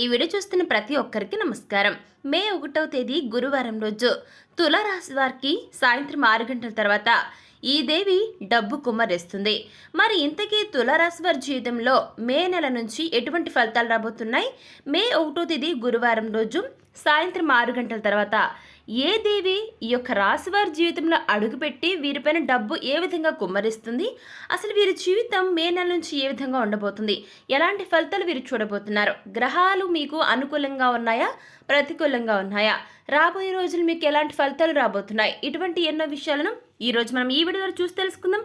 ఈ వీడియో చూస్తున్న ప్రతి ఒక్కరికి నమస్కారం. మే ఒకటవ తేదీ గురువారం రోజు. తులారాశి వారికి సాయంత్రం ఆరు గంటల తర్వాత ఈ దేవి డబ్బు కుమ్మరిస్తుంది. మరి ఇంతకీ తులారాశి వారి జీవితంలో మే నెల నుంచి ఎటువంటి ఫలితాలు రాబోతున్నాయి? మే ఒకటో తేదీ గురువారం రోజు సాయంత్రం ఆరు గంటల తర్వాత ఏ దేవి ఈ యొక్క రాశివారి జీవితంలో అడుగుపెట్టి వీరిపైన డబ్బు ఏ విధంగా కుమ్మరిస్తుంది? అసలు వీరి జీవితం మే నెల నుంచి ఏ విధంగా ఉండబోతుంది? ఎలాంటి ఫలితాలు వీరు చూడబోతున్నారు? గ్రహాలు మీకు అనుకూలంగా ఉన్నాయా? ప్రతికూలంగా ఉన్నాయా? రాబోయే రోజులు మీకు ఎలాంటి ఫలితాలు రాబోతున్నాయి? ఇటువంటి ఎన్నో విషయాలను ఈరోజు మనం ఈ వీడియో చూసి తెలుసుకుందాం.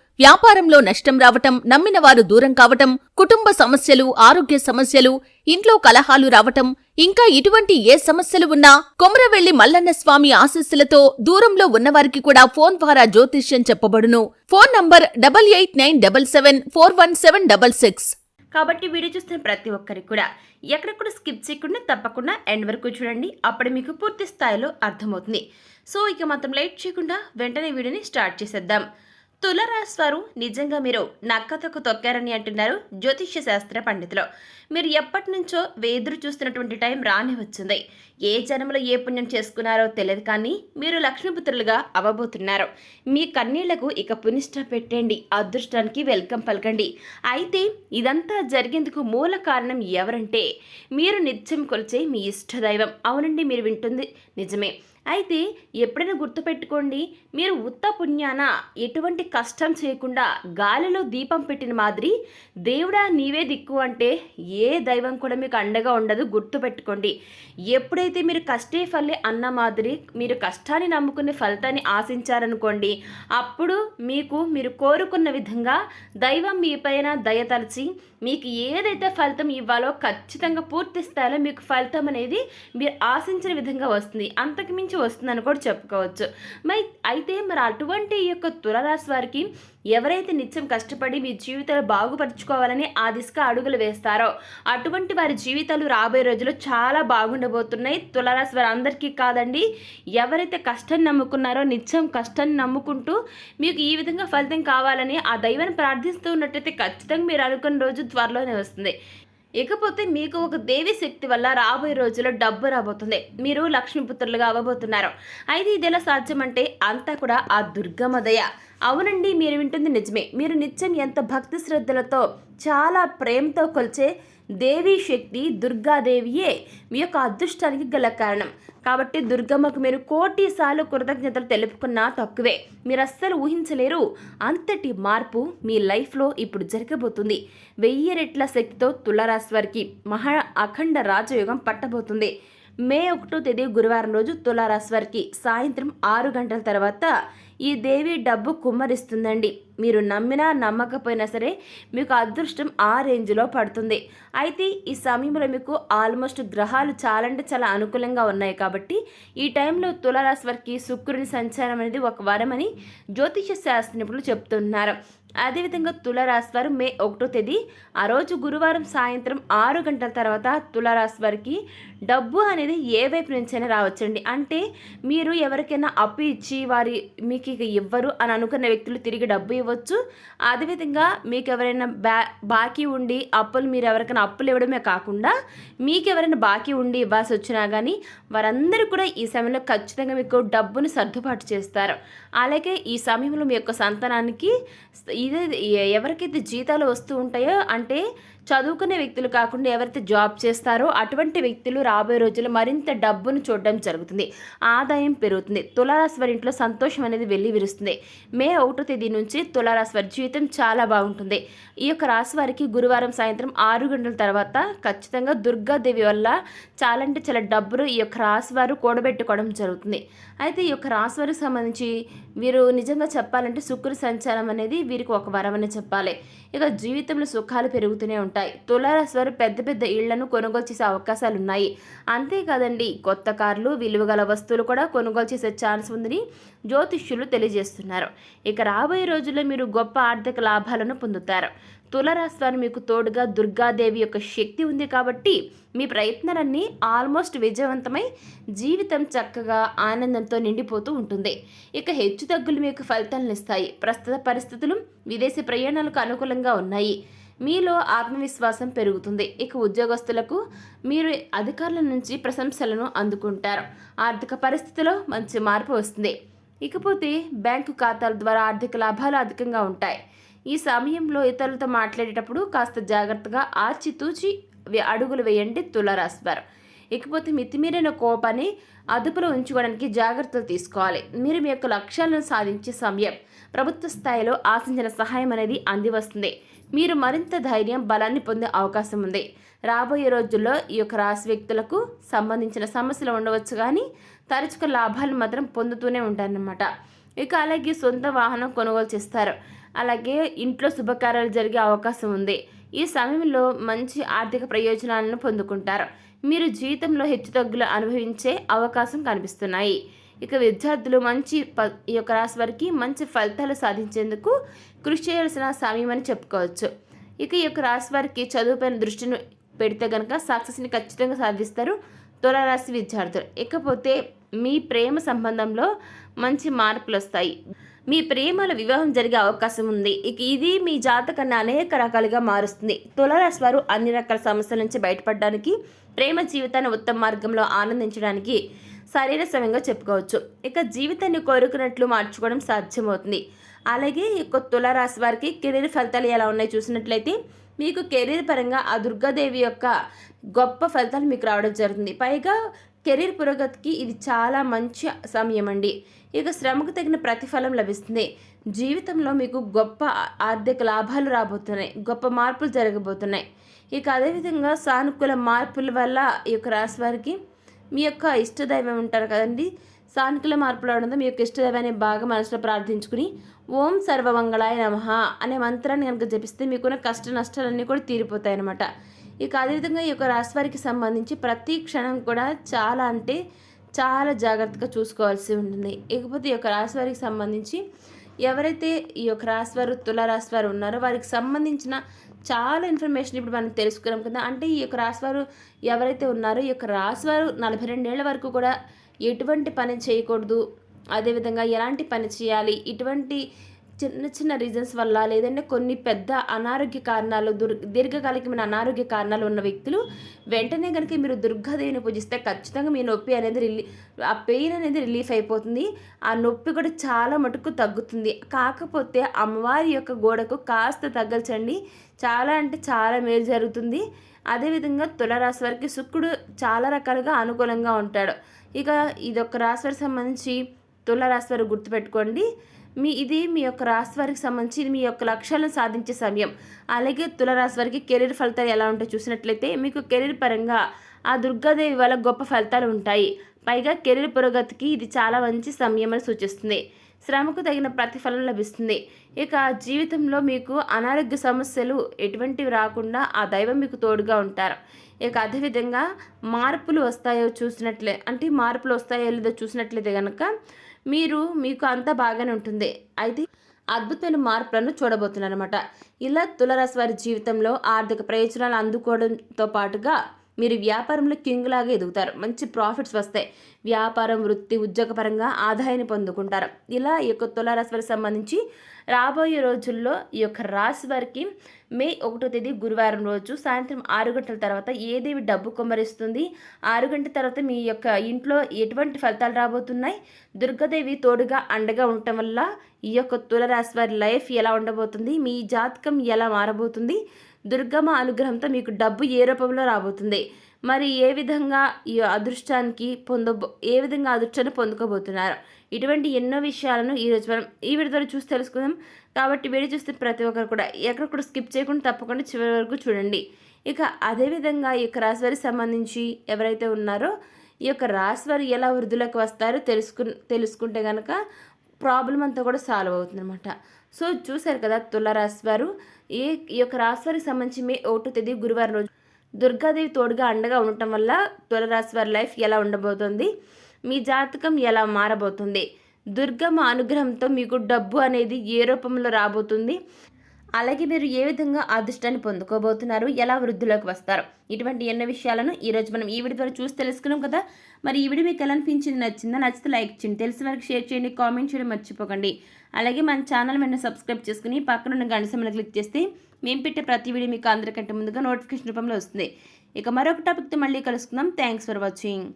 వ్యాపారంలో నష్టం రావటం నమ్మిన వారు దూరం కావటం కుటుంబ సమస్యలు ఆరోగ్య సమస్యలు ఇంట్లో కలహాలు రావటం ఇంకా ఇటువంటి ఏ సమస్యలు ఉన్నా కొమరవెల్లి మల్లన్న స్వామి ఆశస్సులతో దూరంలో ఉన్నవారికి కూడా ఫోన్ ద్వారా జ్యోతిష్యం చెప్పబడును. Phone number double eight nine double seven four one seven double six. కాబట్టి వీడియో చూస్తున్న ప్రతి ఒక్కరికి కూడా ఎక్కడెక్కడ స్కిప్ చేయకుండా తప్పకుండా ఎండ్ వరకు చూడండి. అప్పుడు మీకు పూర్తి స్థాయిలో అర్థమవుతుంది. సో ఇక మాత్రం లేట్ చేయకుండా వెంటనే వీడియోని స్టార్ట్ చేసేద్దాం. తులరాశి వారు నిజంగా మీరు నక్కతకు తొక్కారని అంటున్నారు జ్యోతిష్య శాస్త్ర పండితులు. మీరు ఎప్పటి నుంచో వేదురు చూస్తున్నటువంటి టైం రాని వచ్చింది. ఏ జన్మలో ఏ పుణ్యం చేసుకున్నారో తెలియదు కానీ మీరు లక్ష్మీపుత్రులుగా అవ్వబోతున్నారు మీ కన్నీళ్ళకు ఇక పునిష్ట పెట్టండి అదృష్టానికి వెల్కమ్ పలకండి. అయితే ఇదంతా జరిగేందుకు మూల కారణం ఎవరంటే మీరు నిత్యం కొలిచే మీ ఇష్టదైవం. అవునండి మీరు వింటుంది నిజమే. అయితే ఎప్పుడైనా గుర్తుపెట్టుకోండి మీరు ఉత్త పుణ్యాన ఎటువంటి కష్టం చేయకుండా గాలిలో దీపం పెట్టిన మాదిరి దేవుడా నీవే దిక్కు అంటే ఏ దైవం కూడా మీకు అండగా ఉండదు గుర్తుపెట్టుకోండి. ఎప్పుడైతే మీరు కష్టే ఫలి అన్న మాదిరి మీరు కష్టాన్ని నమ్ముకునే ఫలితాన్ని ఆశించారనుకోండి అప్పుడు మీకు మీరు కోరుకున్న విధంగా దైవం మీ పైన దయతలచి మీకు ఏదైతే ఫలితం ఇవ్వాలో ఖచ్చితంగా పూర్తి స్థాయిలో మీకు ఫలితం అనేది మీరు ఆశించిన విధంగా వస్తుంది. అంతకు మించి వస్తుందని కూడా చెప్పుకోవచ్చు. మరి అయితే మరి అటువంటి యొక్క తులరాశి వారికి ఎవరైతే నిత్యం కష్టపడి మీ జీవితాలు బాగుపరుచుకోవాలని ఆ దిశగా అడుగులు వేస్తారో అటువంటి వారి జీవితాలు రాబోయే రోజుల్లో చాలా బాగుండబోతున్నాయి. తులరాశి వారి అందరికీ కాదండి ఎవరైతే కష్టాన్ని నమ్ముకున్నారో నిత్యం కష్టాన్ని నమ్ముకుంటూ మీకు ఈ విధంగా ఫలితం కావాలని ఆ దైవాన్ని ప్రార్థిస్తూ ఉన్నట్టయితే ఖచ్చితంగా మీరు అనుకున్న రోజు త్వరలోనే వస్తుంది. ఇకపోతే మీకు ఒక దేవి శక్తి వల్ల రాబోయే రోజుల్లో డబ్బు రాబోతుంది. మీరు లక్ష్మీపుత్రులుగా అవ్వబోతున్నారు. అయితే ఇది ఎలా సాధ్యమంటే అంతా కూడా ఆ దుర్గమ్మ దయ అవునండి మీరు వింటుంది నిజమే. మీరు నిత్యం ఎంత భక్తి శ్రద్ధలతో చాలా ప్రేమతో కొలిచే దేవీ శక్తి దుర్గాదేవియే మీ యొక్క అదృష్టానికి గల కారణం. కాబట్టి దుర్గమ్మకు మీరు కోటి సార్లు కృతజ్ఞతలు తెలుపుకున్నా తక్కువే. మీరు అస్సలు ఊహించలేరు. అంతటి మార్పు మీ లైఫ్లో ఇప్పుడు జరగబోతుంది. వెయ్యి రెట్ల శక్తితో తులరాశి వారికి మహా అఖండ రాజయోగం పట్టబోతుంది. మే ఒకటో తేదీ గురువారం రోజు తులారాశి వారికి సాయంత్రం ఆరు గంటల తర్వాత ఈ దేవి డబ్బు కుమ్మరిస్తుందండి. మీరు నమ్మినా నమ్మకపోయినా సరే మీకు అదృష్టం ఆ రేంజ్లో పడుతుంది. అయితే ఈ సమయంలో మీకు ఆల్మోస్ట్ గ్రహాలు చాలా అంటే చాలా అనుకూలంగా ఉన్నాయి కాబట్టి ఈ టైంలో తులారాశి వారికి శుక్రుని సంచారం అనేది ఒక వరమని జ్యోతిష శాస్త్ర నిపుణులు చెప్తున్నారు. అదేవిధంగా తులారాశి వారు మే ఒకటో తేదీ ఆ రోజు గురువారం సాయంత్రం ఆరు గంటల తర్వాత తులారాశి వారికి డబ్బు అనేది ఏ వైపు నుంచైనా రావచ్చండి. అంటే మీరు ఎవరికైనా అప్పు ఇచ్చి వారి మీకు ఇక ఇవ్వరు అని అనుకున్న వ్యక్తులు తిరిగి డబ్బు ఇవ్వచ్చు. అదేవిధంగా మీకు ఎవరైనా బ్యా బాకీ ఉండి అప్పులు మీరు ఎవరికైనా అప్పులు ఇవ్వడమే కాకుండా మీకు ఎవరైనా బాకీ ఉండి ఇవ్వాల్సి వచ్చినా కానీ వారందరూ కూడా ఈ సమయంలో ఖచ్చితంగా మీకు డబ్బును సర్దుబాటు చేస్తారు. అలాగే ఈ సమయంలో మీ యొక్క సంతానానికి ఇదే ఎవరికైతే జీతాలు వస్తూ ఉంటాయో అంటే చదువుకునే వ్యక్తులు కాకుండా ఎవరైతే జాబ్ చేస్తారో అటువంటి వ్యక్తులు రాబోయే రోజుల్లో మరింత డబ్బును చూడడం జరుగుతుంది. ఆదాయం పెరుగుతుంది. తులారాశి వారి ఇంట్లో సంతోషం అనేది వెళ్ళి విరుస్తుంది మే ఒకటో తేదీ నుంచి తులారాశి వారి జీవితం చాలా బాగుంటుంది. ఈ యొక్క రాశి వారికి గురువారం సాయంత్రం ఆరు గంటల తర్వాత ఖచ్చితంగా దుర్గాదేవి వల్ల చాలా అంటే చాలా డబ్బులు ఈ యొక్క రాశి వారు కూడబెట్టుకోవడం జరుగుతుంది. అయితే ఈ యొక్క రాశి వారికి సంబంధించి వీరు నిజంగా చెప్పాలంటే శుక్ర సంచారం అనేది వీరికి ఒక వరం అని చెప్పాలి. ఇక జీవితంలో సుఖాలు పెరుగుతూనే ఉంటాయి. తులారాశి వారు పెద్ద పెద్ద ఇళ్ళను కొనుగోలు చేసే అవకాశాలు ఉన్నాయి అంతేకాదండి కొత్త కార్లు విలువగల వస్తువులు కూడా కొనుగోలు చేసే ఛాన్స్ ఉందని జ్యోతిష్యులు తెలియజేస్తున్నారు. ఇక రాబోయే రోజుల్లో మీరు గొప్ప ఆర్థిక లాభాలను పొందుతారు. తులరాశి వారు మీకు తోడుగా దుర్గాదేవి యొక్క శక్తి ఉంది కాబట్టి మీ ప్రయత్నాలన్నీ ఆల్మోస్ట్ విజయవంతమై జీవితం చక్కగా ఆనందంతో నిండిపోతూ ఉంటుంది. ఇక హెచ్చు తగ్గులు మీకు ఫలితాలను ఇస్తాయి. ప్రస్తుత పరిస్థితులు విదేశీ ప్రయాణాలకు అనుకూలంగా ఉన్నాయి. మీలో ఆత్మవిశ్వాసం పెరుగుతుంది. ఇక ఉద్యోగస్తులకు మీరు అధికారుల నుంచి ప్రశంసలను అందుకుంటారు. ఆర్థిక పరిస్థితిలో మంచి మార్పు వస్తుంది. ఇకపోతే బ్యాంకు ఖాతాల ద్వారా ఆర్థిక లాభాలు అధికంగా ఉంటాయి. ఈ సమయంలో ఇతరులతో మాట్లాడేటప్పుడు కాస్త జాగ్రత్తగా ఆచితూచి అడుగులు వేయండి తులారాశివారు ఇకపోతే మితిమీరిన కోపాన్ని అదుపులో ఉంచుకోవడానికి జాగ్రత్తలు తీసుకోవాలి. మీరు మీ యొక్క లక్ష్యాలను సాధించే సమయం ప్రభుత్వ స్థాయిలో ఆశించిన సహాయం అనేది అందివస్తుంది. మీరు మరింత ధైర్యం బలాన్ని పొందే అవకాశం ఉంది. రాబోయే రోజుల్లో ఈ యొక్క రాశి వ్యక్తులకు సంబంధించిన సమస్యలు ఉండవచ్చు కానీ తరచుగా లాభాలు మాత్రం పొందుతూనే ఉంటారన్నమాట. ఇక అలాగే సొంత వాహనం కొనుగోలు చేస్తారు. అలాగే ఇంట్లో శుభకార్యాలు జరిగే అవకాశం ఉంది. ఈ సమయంలో మంచి ఆర్థిక ప్రయోజనాలను పొందుకుంటారు. మీరు జీవితంలో హెచ్చుతగ్గులు అనుభవించే అవకాశం కనిపిస్తున్నాయి. ఇక విద్యార్థులు మంచి ప ఈ యొక్క రాశి వారికి మంచి ఫలితాలు సాధించేందుకు కృషి చేయాల్సిన సమయమని అని చెప్పుకోవచ్చు. ఇక ఈ యొక్క రాశి వారికి చదువుపైన దృష్టిని పెడితే కనుక సక్సెస్ని ఖచ్చితంగా సాధిస్తారు తులారాశి విద్యార్థులు. ఇకపోతే మీ ప్రేమ సంబంధంలో మంచి మార్పులు వస్తాయి. మీ ప్రేమల వివాహం జరిగే అవకాశం ఉంది. ఇక ఇది మీ జాతకాన్ని అనేక రకాలుగా మారుస్తుంది. తులారాశి వారు అన్ని రకాల సమస్యల నుంచి బయటపడడానికి ప్రేమ జీవితాన్ని ఉత్తమ మార్గంలో ఆనందించడానికి శరీర సమయంగా చెప్పుకోవచ్చు. ఇక జీవితాన్ని కోరుకున్నట్లు మార్చుకోవడం సాధ్యమవుతుంది. అలాగే ఈ యొక్క తులారాశి వారికి కెరీర్ ఫలితాలు ఎలా ఉన్నాయి చూసినట్లయితే మీకు కెరీర్ పరంగా ఆ దుర్గాదేవి యొక్క గొప్ప ఫలితాలు మీకు రావడం జరుగుతుంది. పైగా కెరీర్ పురోగతికి ఇది చాలా మంచి సమయం అండి. ఇక శ్రమకు తగిన ప్రతిఫలం లభిస్తుంది. జీవితంలో మీకు గొప్ప ఆర్థిక లాభాలు రాబోతున్నాయి. గొప్ప మార్పులు జరగబోతున్నాయి. ఇక అదేవిధంగా సానుకూల మార్పుల వల్ల ఈ యొక్క రాశి వారికి మీ యొక్క ఇష్టదైవం ఉంటారు కదండి. సానుకూల మార్పులు అవడంతో మీ యొక్క ఇష్టదైవాన్ని బాగా మనసులో ప్రార్థించుకుని ఓం సర్వమంగళాయ నమః అనే మంత్రాన్ని కనుక జపిస్తే మీకున్న కష్ట నష్టాలన్నీ కూడా తీరిపోతాయి అన్నమాట. ఇక అదేవిధంగా ఈ యొక్క రాశివారికి సంబంధించి ప్రతి క్షణం కూడా చాలా అంటే చాలా జాగ్రత్తగా చూసుకోవాల్సి ఉంటుంది. ఇకపోతే ఈ యొక్క రాశివారికి సంబంధించి ఎవరైతే ఈ యొక్క రాశివారు వారు తుల రాశి వారు ఉన్నారో వారికి సంబంధించిన చాలా ఇన్ఫర్మేషన్ ఇప్పుడు మనం తెలుసుకున్నాం కదా. అంటే ఈ యొక్క రాశివారు ఎవరైతే ఉన్నారో ఈ యొక్క రాశివారు నలభై రెండేళ్ళ వరకు కూడా ఎటువంటి పని చేయకూడదు. అదేవిధంగా ఎలాంటి పని చేయాలి? ఇటువంటి చిన్న చిన్న రీజన్స్ వల్ల లేదంటే కొన్ని పెద్ద అనారోగ్య కారణాలు దుర్ దీర్ఘకాలికమైన అనారోగ్య కారణాలు ఉన్న వ్యక్తులు వెంటనే కనుక మీరు దుర్గాదేవిని పూజిస్తే ఖచ్చితంగా మీ నొప్పి అనేది రిలీ ఆ పెయిన్ అనేది రిలీఫ్ అయిపోతుంది. ఆ నొప్పి కూడా చాలా మటుకు తగ్గుతుంది. కాకపోతే అమ్మవారి యొక్క గోడకు కాస్త తగ్గల్చండి చాలా అంటే చాలా మేలు జరుగుతుంది. అదేవిధంగా తులరాశి వారికి శుక్రుడు చాలా రకాలుగా అనుకూలంగా ఉంటాడు. ఇక ఇదొక రాశి వారికి సంబంధించి తులరాశి వారు గుర్తుపెట్టుకోండి. మీ ఇది మీ యొక్క రాశి వారికి సంబంధించి మీ యొక్క లక్ష్యాలను సాధించే సమయం. అలాగే తులరాశి వారికి కెరీర్ ఫలితాలు ఎలా ఉంటాయో చూసినట్లయితే మీకు కెరీర్ పరంగా ఆ దుర్గాదేవి వల్ల గొప్ప ఫలితాలు ఉంటాయి. పైగా కెరీర్ పురోగతికి ఇది చాలా మంచి సమయం అని సూచిస్తుంది. శ్రమకు తగిన ప్రతిఫలం లభిస్తుంది. ఇక జీవితంలో మీకు అనారోగ్య సమస్యలు ఎటువంటివి రాకుండా ఆ దైవం మీకు తోడుగా ఉంటారు. ఇక అదేవిధంగా మార్పులు వస్తాయో చూసినట్లే అంటే మార్పులు వస్తాయో లేదో చూసినట్లయితే కనుక మీరు మీకు అంతా బాగానే ఉంటుంది. అయితే అద్భుతమైన మార్పులను చూడబోతున్నారు అనమాట ఇలా తులరాశి వారి జీవితంలో ఆర్థిక ప్రయోజనాలు అందుకోవడంతో పాటుగా మీరు వ్యాపారంలో కింగ్ లాగా ఎదుగుతారు. మంచి ప్రాఫిట్స్ వస్తాయి. వ్యాపారం వృత్తి ఉద్యోగపరంగా ఆదాయాన్ని పొందుకుంటారు. ఇలా ఈ యొక్క తులారాశి వారికి సంబంధించి రాబోయే రోజుల్లో ఈ యొక్క రాశి వారికి మే ఒకటో తేదీ గురువారం రోజు సాయంత్రం ఆరు గంటల తర్వాత ఏ దేవి డబ్బు కుమ్మరిస్తుంది? ఆరు గంటల తర్వాత మీ యొక్క ఇంట్లో ఎటువంటి ఫలితాలు రాబోతున్నాయి? దుర్గాదేవి తోడుగా అండగా ఉండటం వల్ల ఈ యొక్క తులరాశి వారి లైఫ్ ఎలా ఉండబోతుంది? మీ జాతకం ఎలా మారబోతుంది? దుర్గమ్మ అనుగ్రహంతో మీకు డబ్బు ఏ రూపంలో రాబోతుంది? మరి ఏ విధంగా ఈ అదృష్టానికి పొందబో ఏ విధంగా అదృష్టాన్ని పొందుకోబోతున్నారు? ఇటువంటి ఎన్నో విషయాలను ఈరోజు మనం ఈ విడతలో చూసి తెలుసుకుందాం. కాబట్టి వీడియో చూస్తే ప్రతి ఒక్కరు కూడా ఎక్కడ కూడా స్కిప్ చేయకుండా తప్పకుండా చివరి వరకు చూడండి. ఇక అదేవిధంగా ఈ యొక్క రాశి వారికి సంబంధించి ఎవరైతే ఉన్నారో ఈ యొక్క రాశి వారు ఎలా వృద్ధులకు వస్తారో తెలుసుకు తెలుసుకుంటే కనుక ప్రాబ్లం అంతా కూడా సాల్వ్ అవుతుంది అనమాట సో చూశారు కదా తులారాశి వారు ఈ ఈ యొక్క రాశి వారికి సంబంధించి మే ఒకటో తేదీ గురువారం రోజు దుర్గాదేవి తోడుగా అండగా ఉండటం వల్ల తులరాశి వారి లైఫ్ ఎలా ఉండబోతుంది మీ జాతకం ఎలా మారబోతుంది దుర్గమ్మ అనుగ్రహంతో మీకు డబ్బు అనేది ఏ రూపంలో రాబోతుంది అలాగే మీరు ఏ విధంగా అదృష్టాన్ని పొందుకోబోతున్నారు ఎలా వృద్ధిలోకి వస్తారు? ఇటువంటి ఎన్నో విషయాలను ఈరోజు మనం ఈ వీడియో ద్వారా చూసి తెలుసుకున్నాం కదా? మరి ఈ వీడియో మీకు ఎలా అనిపించింది? నచ్చిందా? నచ్చితే లైక్ చేయండి తెలిసిన వరకు షేర్ చేయండి కామెంట్ చేయడం మర్చిపోకండి. అలాగే మన ఛానల్ వెంటనే సబ్స్క్రైబ్ చేసుకుని పక్కన ఉన్న గంట సమయంలో క్లిక్ చేస్తే మేము పెట్టే ప్రతి వీడియో మీకు అందరికంటే ముందుగా నోటిఫికేషన్ రూపంలో వస్తుంది. ఇక మరొక టాపిక్తో మళ్ళీ కలుసుకుందాం. Thanks for watching.